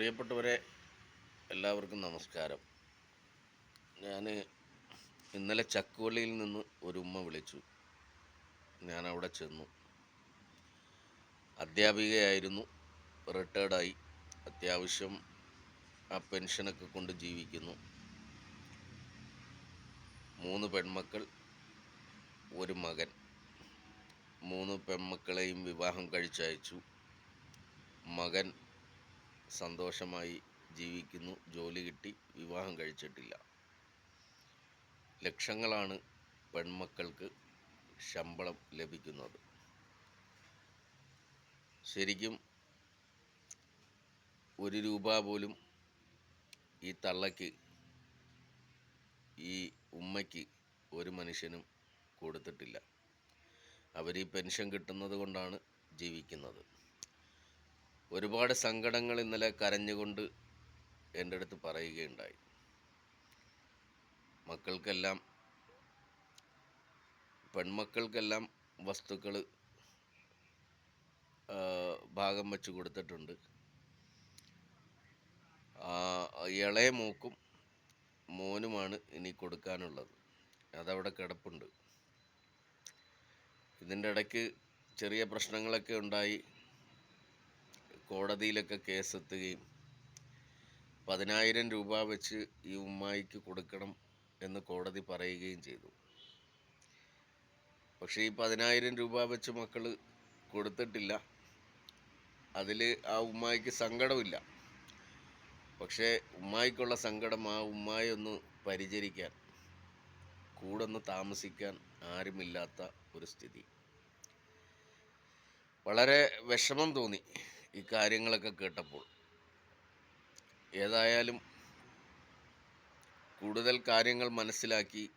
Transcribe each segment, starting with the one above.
പ്രിയപ്പെട്ടവരെ എല്ലാവർക്കും നമസ്കാരം. ഞാൻ ഇന്നലെ ചക്കുവള്ളിയിൽ നിന്ന് ഒരു ഉമ്മ വിളിച്ചു. ഞാൻ അവിടെ ചെന്നു. അധ്യാപികയായിരുന്നു റിട്ടയർഡായി. അത്യാവശ്യം ആ പെൻഷനൊക്കെ കൊണ്ട് ജീവിക്കുന്നു. മൂന്ന് പെൺമക്കൾ ഒരു മകൻ. മൂന്ന് പെൺമക്കളെയും വിവാഹം കഴിച്ചയച്ചു. മകൻ സന്തോഷമായി ജീവിക്കുന്നു. ജോലി കിട്ടി. വിവാഹം കഴിച്ചിട്ടില്ല. ലക്ഷങ്ങളാണ് പെൺമക്കൾക്ക് ശമ്പളം ലഭിക്കുന്നത്. ശരിക്കും ഒരു രൂപ പോലും ഈ തള്ളയ്ക്ക് ഈ ഉമ്മയ്ക്ക് ഒരു മനുഷ്യനും കൊടുത്തിട്ടില്ല. അവർ ഈ പെൻഷൻ കിട്ടുന്നത് കൊണ്ടാണ് ജീവിക്കുന്നത്. ഒരുപാട് സങ്കടങ്ങൾ ഇന്നലെ കരഞ്ഞുകൊണ്ട് എന്റെ അടുത്ത് പറയുകയുണ്ടായി. മക്കൾക്കെല്ലാം പെൺമക്കൾക്കെല്ലാം വസ്തുക്കൾ ഭാഗം വെച്ച് കൊടുത്തിട്ടുണ്ട്. ഇളയ മൂക്കും മോനുമാണ് ഇനി കൊടുക്കാനുള്ളത്. അതവിടെ കിടപ്പുണ്ട്. ഇതിന്റെ ഇടയ്ക്ക് ചെറിയ പ്രശ്നങ്ങളൊക്കെ ഉണ്ടായി. കോടതിയിലൊക്കെ കേസെത്തുകയും പതിനായിരം രൂപ വെച്ച് ഈ ഉമ്മായിക്ക് കൊടുക്കണം എന്ന് കോടതി പറയുകയും ചെയ്തു. പക്ഷേ ഈ പതിനായിരം രൂപ വെച്ച് മക്കൾ കൊടുത്തിട്ടില്ല. അതിൽ ആ ഉമ്മായിക്ക് സങ്കടമില്ല പക്ഷേ ഉമ്മായിക്കുള്ള സങ്കടം ആ ഉമ്മായി ഒന്ന് പരിചരിക്കാൻ കൂടെ ഒന്ന് താമസിക്കാൻ ആരുമില്ലാത്ത ഒരു സ്ഥിതി. വളരെ വിഷമം തോന്നി. ഈ കാര്യങ്ങളൊക്കെ കേട്ടപ്പോൾ ഏതായാലും കൂടുതൽ കാര്യങ്ങൾ മനസ്സിലാക്കി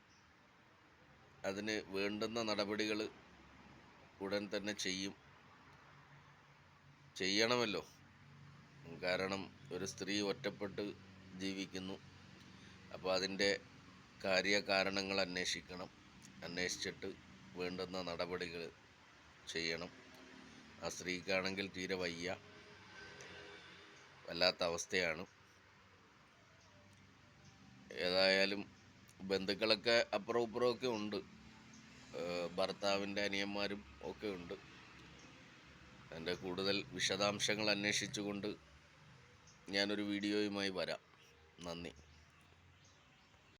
അതിന് വേണ്ടുന്ന നടപടികൾ ഉടൻ തന്നെ ചെയ്യും. ചെയ്യണമല്ലോ. കാരണം ഒരു സ്ത്രീ ഒറ്റപ്പെട്ട് ജീവിക്കുന്നു. അപ്പോൾ അതിന്റെ കാര്യകാരണങ്ങൾ അന്വേഷിക്കണം. അന്വേഷിച്ചിട്ട് വേണ്ടുന്ന നടപടികൾ ചെയ്യണം. ആ സ്ത്രീക്കാണെങ്കിൽ തീരെ വയ്യ. വല്ലാത്ത അവസ്ഥയാണ്. ഏതായാലും ബന്ധുക്കളൊക്കെ അപ്പുറം ഇപ്പുറമൊക്കെ ഉണ്ട്. ഭർത്താവിന്റെ അനിയന്മാരും ഒക്കെ ഉണ്ട്. എന്റെ കൂടുതൽ വിശദാംശങ്ങൾ അന്വേഷിച്ചുകൊണ്ട് ഞാനൊരു വീഡിയോയുമായി വരാം. നന്ദി.